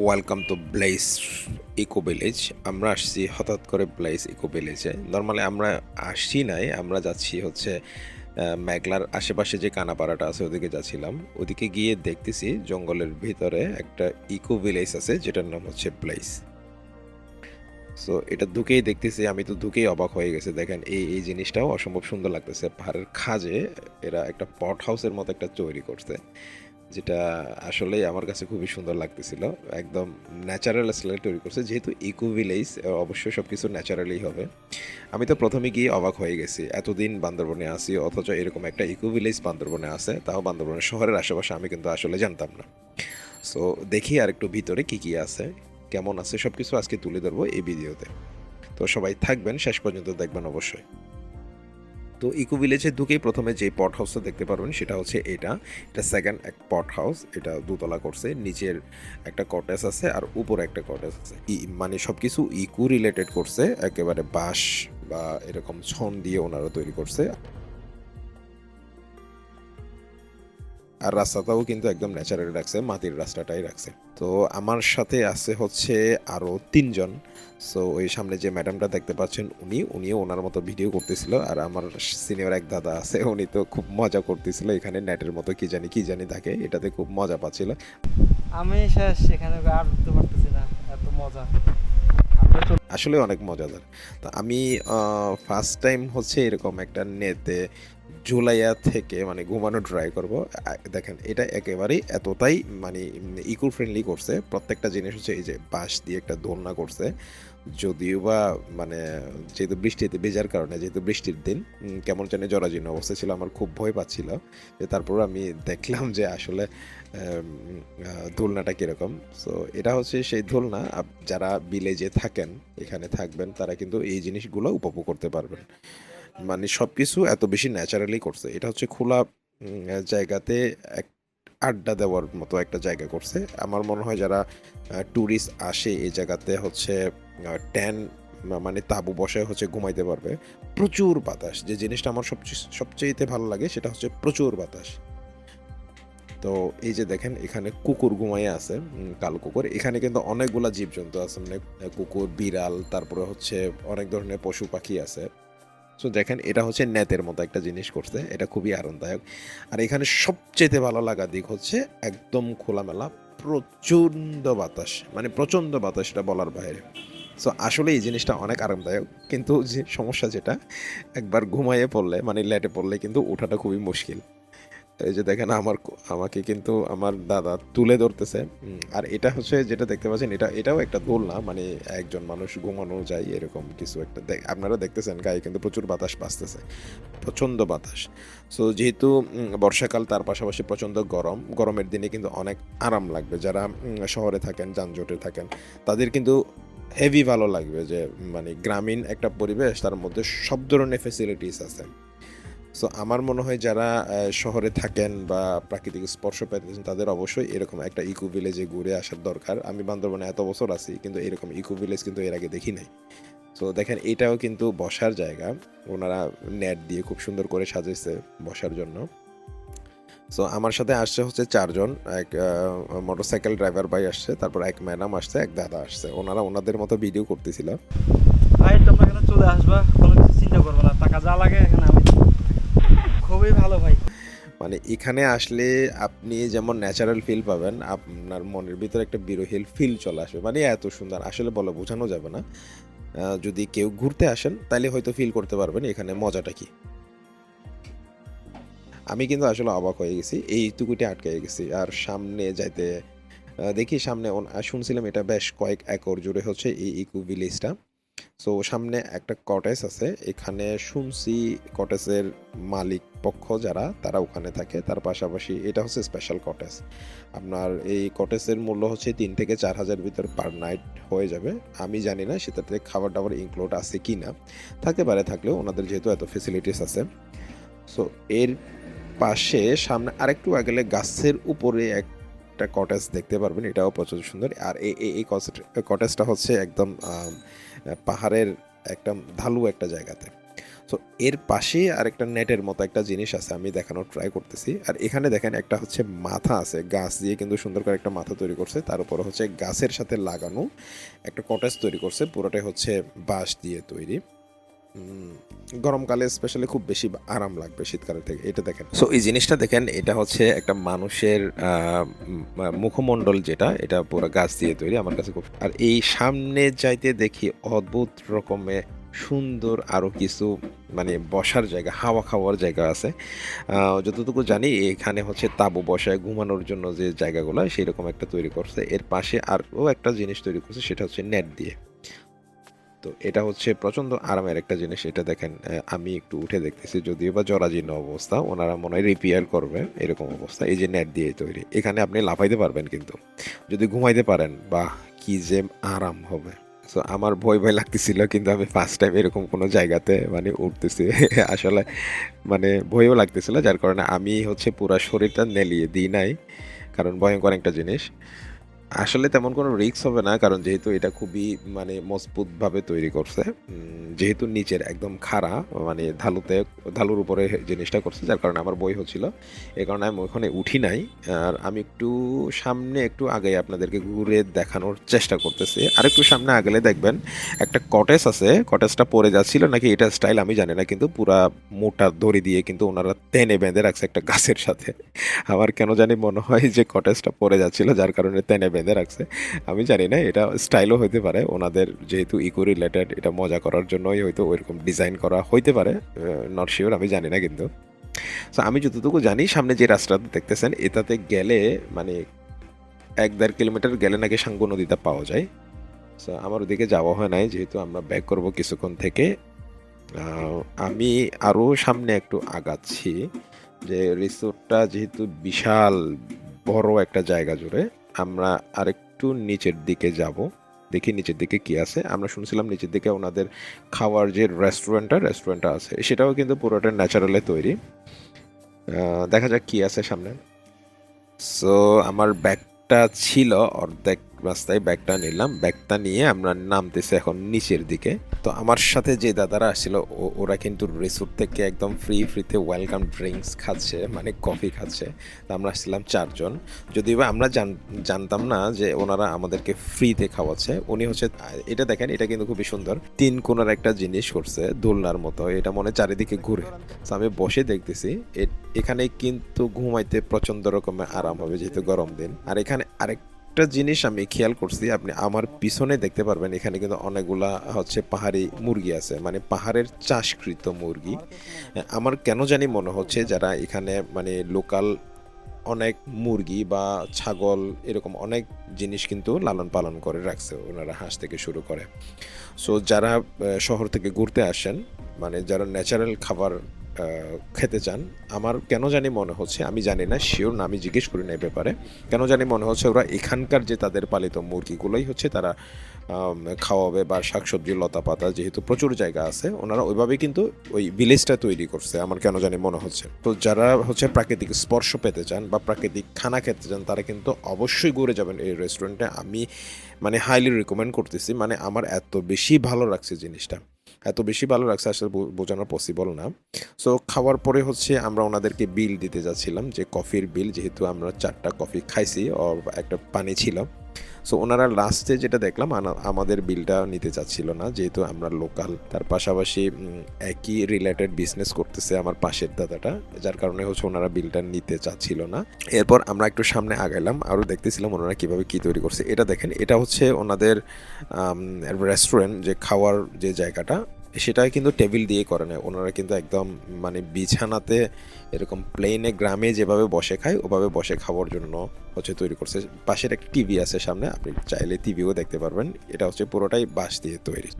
Welcome to Bless Eco Village আমরা আসছি হঠাৎ করে ব্লেস ইকো ভিলেজে নর্মালি আমরা আসছি নাই, আমরা যাচ্ছি হচ্ছে মেঘলার আশেপাশে যে কানাপাড়াটা আছে ওদিকে যাচ্ছিলাম। ওদিকে গিয়ে দেখতেছি জঙ্গলের ভিতরে একটা ইকো ভিলেজ আছে, যেটার নাম হচ্ছে ব্লেস সো এটা ঢুকেই দেখতেছি, আমি তো ঢুকেই অবাক হয়ে গেছে। দেখেন, এই এই জিনিসটাও অসম্ভব সুন্দর লাগতেছে। পাহাড়ের খাজে এরা একটা পট হাউসের মতো একটা তৈরি করছে। যেটা আসলেই আমার কাছে খুবই সুন্দর লাগতেছিল। একদম ন্যাচারাল স্টাইলে তৈরি করছে। যেহেতু ইকো ভিলেজ অবশ্যই সব কিছু ন্যাচারালি হবে। আমি তো প্রথমে গিয়ে অবাক হয়ে গেছি, এতদিন বান্দরবনে আসি অথচ এরকম একটা ইকো ভিলেজ বান্দরবনে আছে, তাও বান্দরবনের শহরের আশেপাশে আমি কিন্তু আসলে জানতাম না। সো, দেখি আর একটু ভিতরে কি কি আছে, কেমন আছে সব কিছু আজকে তুলে ধরবো এই ভিডিওতে। তো সবাই থাকবেন, শেষ পর্যন্ত দেখবেন অবশ্যই। তো ইকো ভিলেজে ঢুকেই প্রথমে যে পট হাউসটা দেখতে পারবেন, সেটা হচ্ছে এটা। এটা সেকেন্ড এক পট হাউস এটা দুতলা করছে। নিচের একটা কটেজ আছে আর উপরে একটা কটেজ আছে। মানে সব কিছু ইকো রিলেটেড করছে। একেবারে বাঁশ বা এরকম ছন দিয়ে ওনারা তৈরি করছে। আর রাস্তাটাও কিন্তু একদম ন্যাচারাল রাখছে মাটির রাস্তাটাই রাখছে। তো আমার সাথে আছে হচ্ছে আরও তিনজন। সো ওই সামনে যে ম্যাডামটা দেখতে পাচ্ছেন উনি উনিও ওনার মতো ভিডিও করতেছিল। আর আমার সিনিয়র এক দাদা আছে উনি তো খুব মজা করতেছিল। এখানে নেটের মতো কি জানি কি জানি থাকে এটাতে খুব মজা পাচ্ছিল। আমি শেষ এখানে আর উঠতে পারতেছি না এত মজা। আসলে অনেক মজাদার। তো আমি ফার্স্ট টাইম হচ্ছে এরকম একটা নেতে জুলাইয়া থেকে মানে ঘুমানো ট্রাই করব। দেখেন, এটা একেবারেই এতটাই মানে ইকো ফ্রেন্ডলি করছে। প্রত্যেকটা জিনিস হচ্ছে এই যে বাঁশ দিয়ে একটা দোলনা করছে। যদিও বা মানে যেহেতু বৃষ্টিতে ভেজার কারণে, যেহেতু বৃষ্টির দিন কেমন জানি জরাজীর্ণ অবস্থা ছিল, আমার খুব ভয় পাচ্ছিল। যে তারপর আমি দেখলাম যে আসলে দোলনাটা কীরকম। সো এটা হচ্ছে সেই দোলনা। যারা ভিলেজে থাকেন, এখানে থাকবেন, তারা কিন্তু এই জিনিসগুলো উপভোগ করতে পারবেন। মানে সব কিছু এত বেশি ন্যাচারালি করছে। এটা হচ্ছে খোলা জায়গাতে এক আড্ডা দেওয়ার মতো একটা জায়গা করছে। আমার মনে হয় যারা ট্যুরিস্ট আসে এই জায়গাতে হচ্ছে ট্যান মানে তাবু বসে হচ্ছে ঘুমাইতে পারবে। প্রচুর বাতাস। যে জিনিসটা আমার সবচেয়ে সবচেয়েতে ভালো লাগে সেটা হচ্ছে প্রচুর বাতাস। তো এই যে দেখেন, এখানে কুকুর ঘুমাইয়ে আছে কাল কুকুর। এখানে কিন্তু অনেকগুলা জীবজন্তু আছে মানে কুকুর, বিড়াল, তারপরে হচ্ছে অনেক ধরনের পশু পাখি আছে। সো দেখেন, এটা হচ্ছে নেতের মতো একটা জিনিস করছে এটা খুবই আরামদায়ক। আর এখানে সবচেয়ে ভালো লাগা দিক হচ্ছে একদম খোলামেলা, প্রচণ্ড বাতাস মানে প্রচণ্ড বাতাস এটা বলার বাইরে। সো আসলে এই জিনিসটা অনেক আরামদায়ক, কিন্তু যে সমস্যা যেটা, একবার ঘুমাইয়ে পড়লে মানে ল্যাটে পড়লে কিন্তু ওঠাটা খুবই মুশকিল। এই যে দেখেন আমার আমাকে কিন্তু আমার দাদা তুলে ধরতেছে। আর এটা হচ্ছে যেটা দেখতে পাচ্ছেন এটা এটাও একটা দোলনা মানে একজন মানুষ ঘুমানো যায় এরকম কিছু একটা। দেখ- আপনারা দেখতেছেন গায়ে কিন্তু প্রচুর বাতাস বাজতেছে প্রচণ্ড বাতাস। সো যেহেতু বর্ষাকাল তার পাশাপাশি প্রচণ্ড গরম গরমের দিনে কিন্তু অনেক আরাম লাগবে। যারা শহরে থাকেন যানজটে থাকেন তাদের কিন্তু হেভি ভালো লাগবে যে মানে গ্রামীণ একটা পরিবেশ তার মধ্যে সব ধরনের ফেসিলিটিস আছে। সো আমার মনে হয় যারা শহরে থাকেন বা প্রাকৃতিক স্পর্শ পেতেছেন তাদের অবশ্যই এরকম একটা ইকো ভিলেজে ঘুরে আসার দরকার। আমি বান্দরবনে এত বছর আছি, কিন্তু এরকম ইকো ভিলেজ কিন্তু এর আগে দেখি নাই। সো দেখেন, এটাও কিন্তু বসার জায়গা। ওনারা নেট দিয়ে খুব সুন্দর করে সাজিয়েছে বসার জন্য। সো আমার সাথে আসছে হচ্ছে চারজন। এক মোটরসাইকেল ড্রাইভার ভাই আসছে, তারপর এক ম্যাডাম আসছে, এক দাদা আসছে। ওনারা ওনাদের মতো ভিডিও করতেছিল। ভাই, তোমরা এখানে চলে আসবা, কোনো কিছু চিন্তা করবে না। টাকা যা লাগে এখানে আমি। খুবই ভালো ভাই। মানে এখানে আসলে আপনি যেমন ন্যাচারাল ফিল পাবেন, আপনার মনের ভিতরে একটা বিরহিল ফিল চলে আসবে। মানে এত সুন্দর, আসলে বলে বোঝানো যাবে না। যদি কেউ ঘুরতে আসেন, তাহলে হয়তো ফিল করতে পারবেন এখানে মজাটা কি। আমি কিন্তু আসলে অবাক হয়ে গেছি, এইটুকুটি আটকে গেছি। আর সামনে যাইতে দেখি সামনে শুনছিলাম এটা বেশ কয়েক একর জুড়ে হচ্ছে এই ইকো ভিলেজটা সো সামনে একটা কটেজ আছে। এখানে শুনছি কটেজের মালিক পক্ষ যারা, তারা ওখানে থাকে। তার পাশাপাশি এটা হচ্ছে স্পেশাল কটেজ আপনার এই কটেজের মূল্য হচ্ছে তিন থেকে চার হাজার ভিতর পার নাইট হয়ে যাবে। আমি জানি না সেটাতে খাবার দাবার ইনক্লুড আছে কি না থাকতে পারে থাকলেও ওনাদের যেহেতু এত ফেসিলিটিস আছে। সো এর পাশে সামনে আরেকটু আগেলে গাছের উপরে এক একটা কটেজ দেখতে পারবেন। এটাও প্রচুর সুন্দর। আর এই এই- কটেজটা হচ্ছে একদম পাহাড়ের একটা ঢালু একটা জায়গাতে। তো এর পাশে আর একটা নেটের মতো একটা জিনিস আছে, আমি দেখানোর ট্রাই করতেছি। আর এখানে দেখেন একটা হচ্ছে মাথা আছে, গাছ দিয়ে কিন্তু সুন্দর করে একটা মাথা তৈরি করছে। তার উপরে হচ্ছে গাছের সাথে লাগানো একটা কটেজ তৈরি করছে, পুরোটাই হচ্ছে বাঁশ দিয়ে তৈরি। গরমকালে স্পেশালি খুব বেশি আরাম লাগবে শীতকালের থেকে, এটা দেখেন। সো এই জিনিসটা দেখেন, এটা হচ্ছে একটা মানুষের মুখমণ্ডল যেটা, এটা পুরো গাছ দিয়ে তৈরি আমার কাছে খুব আর এই সামনে যাইতে দেখি অদ্ভুত রকমের সুন্দর আরও কিছু মানে বসার জায়গা, হাওয়া খাওয়ার জায়গা আছে। যতটুকু জানি, এখানে হচ্ছে তাবু বসায় ঘুমানোর জন্য যে জায়গাগুলো সেই রকম একটা তৈরি করছে। এর পাশে আরও একটা জিনিস তৈরি করছে, সেটা হচ্ছে নেট দিয়ে। তো এটা হচ্ছে প্রচণ্ড আরামের একটা জিনিস, এটা দেখেন আমি একটু উঠে দেখতেছি, যদিও বা জরাজীর্ণ অবস্থা, ওনারা মনে হয় রিপেয়ার করবে, এরকম অবস্থা, এই যে নেট দিয়ে তৈরি। এখানে আপনি লাফাইতে পারবেন কিন্তু, যদি ঘুমাইতে পারেন বা কি যে আরাম হবে। সো আমার ভয় ভয় লাগতেছিল, কিন্তু আমি ফার্স্ট টাইম এরকম কোনো জায়গাতে মানে উঠতেছি। আসলে মানে ভয়ও লাগতেছিল, যার কারণে আমি হচ্ছে পুরো শরীরটা নেলিয়ে দিই নাই, কারণ ভয়ঙ্কর একটা জিনিস। আসলে তেমন কোনো রিস্ক হবে না, কারণ যেহেতু এটা খুবই মানে মজবুতভাবে তৈরি করছে যেহেতু নিচের একদম খাড়া মানে ঢালুতে ঢালুর উপরে জিনিসটা করছে, যার কারণে আমার বই হচ্ছিল। এ কারণে আমি ওখানে উঠি নাই, আর আমি একটু সামনে, একটু আগে আপনাদেরকে ঘুরে দেখানোর চেষ্টা করতেছি। আর একটু সামনে আগেলে দেখবেন, একটা কটেজ আছে কটেজটা পরে যাচ্ছিল নাকি এটা স্টাইল আমি জানি না, কিন্তু পুরা মোটা দড়ি দিয়ে কিন্তু ওনারা টেনে বেঁধে রাখছে একটা গাছের সাথে। আমার কেন জানি মনে হয় যে কটেজটা পরে যাচ্ছিল, যার কারণে টেনে বেঁধে রাখছে আমি জানি না, এটা স্টাইলও হতে পারে। ওনাদের যেহেতু ইকো রিলেটেড এটা মজা করার জন্যই হয়তো ওইরকম ডিজাইন করা হইতে পারে। নট শিওর আমি জানি না কিন্তু। তো আমি যতটুকু জানি, সামনে যে রাস্তাটা দেখতেছেন, এটাতে গেলে মানে এক দেড় কিলোমিটার গেলে নাকি সাঙ্গু নদীটা পাওয়া যায়। সো আমার ওদিকে যাওয়া হয় নাই, যেহেতু আমরা ব্যাক করব কিছুক্ষণ থেকে। আমি আরও সামনে একটু আগাচ্ছি, যে রিসোর্টটা যেহেতু বিশাল, বড় একটা জায়গা জুড়ে। আমরা আরেকটু নিচের দিকে যাব। দেখি নিচের দিকে কি আছে। আমরা শুনছিলাম নিচের দিকে ওনাদের খাওয়ার যে রেস্টুরেন্টটা রেস্টুরেন্টটা আছে, সেটাও কিন্তু পুরোটা ন্যাচারালে তৈরি। দেখা যাক কি আছে সামনে। সো আমার ব্যাগটা ছিল, অর্ধেক রাস্তায় ব্যাগটা নিলাম। ব্যাগটা নিয়ে আমরা নামতেছি এখন নিচের দিকে। তো আমার সাথে যে দাদারা আসছিল ওরা কিন্তু রিসোর্ট থেকে একদম ফ্রি ফ্রিতে ওয়েলকাম ড্রিঙ্কস খাচ্ছে মানে কফি খাচ্ছে। তো আমরা আসছিলাম চারজন। যদিও বা আমরা জানতাম না যে ওনারা আমাদেরকে ফ্রিতে খাওয়াচ্ছে। উনি হচ্ছে, এটা দেখেন, এটা কিন্তু খুবই সুন্দর। তিন কোনার একটা জিনিস করছে, দোলনার মতো। এটা মনে চারিদিকে ঘুরে। তো আমি বসে দেখতেছি এখানে কিন্তু ঘুমাইতে প্রচণ্ড রকমের আরাম হবে যেহেতু গরম দিন। আর এখানে আরেকটা জিনিস আমি খেয়াল করছি, আপনি আমার পিছনে দেখতে পারবেন, এখানে কিন্তু অনেকগুলা হচ্ছে পাহাড়ি মুরগি আছে মানে পাহাড়ের চাষকৃত মুরগি। আমার কেন জানি মনে হচ্ছে যারা এখানে মানে লোকাল অনেক মুরগি বা ছাগল এরকম অনেক জিনিস কিন্তু লালন পালন করে, রাখছে, ওনারা হাঁস থেকে শুরু করে। সো যারা শহর থেকে ঘুরতে আসেন মানে যারা ন্যাচারাল খাবার খেতে চান, আমার কেন জানি মনে হচ্ছে, আমি জানি না শিওর না, আমি জিজ্ঞেস করি না এই ব্যাপারে, কেন জানি মনে হচ্ছে ওরা এখানকার যে তাদের পালিত মুরগিগুলোই হচ্ছে তারা খাওয়াবে বা শাকসবজি লতা পাতা যেহেতু প্রচুর জায়গা আছে, ওনারা ওইভাবেই কিন্তু ওই ভিলেজটা তৈরি করছে, আমার কেন জানি মনে হচ্ছে। তো যারা হচ্ছে প্রাকৃতিক স্পর্শ পেতে চান বা প্রাকৃতিক খানা খেতে চান, তারা কিন্তু অবশ্যই ঘুরে যাবেন এই রেস্টুরেন্টে আমি মানে হাইলি রিকমেন্ড করতেছি মানে আমার এত বেশি ভালো লাগছে জিনিসটা। এত বেশি ভালো লাগছে আসলে বোঝানো পসিবল না। সো খাওয়ার পরে হচ্ছে আমরা ওনাদেরকে বিল দিতে যাচ্ছিলাম যে কফির বিল যেহেতু আমরা চারটা কফি খাইছি একটা পানি ছিল। সো ওনারা লাস্টে যেটা দেখলাম আমাদের বিলটা নিতে চাচ্ছিল না, যেহেতু আমরা লোকাল তার পাশাপাশি একই রিলেটেড বিজনেস করতেছে আমার পাশের দাদাটা, যার কারণে হচ্ছে ওনারা বিলটা নিতে চাচ্ছিল না। এরপর আমরা একটু সামনে আগাইলাম, আরও দেখতেছিলাম ওনারা কীভাবে কী তৈরি করছে। এটা দেখেন, এটা হচ্ছে ওনাদের রেস্টুরেন্ট যে খাওয়ার যে জায়গাটা সেটা কিন্তু টেবিল দিয়ে করে না ওনারা কিন্তু একদম মানে বিছানাতে এরকম প্লেনে গ্রামে যেভাবে বসে খায়, ওভাবে বসে খাওয়ার জন্য হচ্ছে তৈরি করছে। পাশের একটা টিভি আছে সামনে, আপনি চাইলে টিভিও দেখতে পারবেন। এটা হচ্ছে পুরোটাই বাঁশ দিয়ে তৈরি।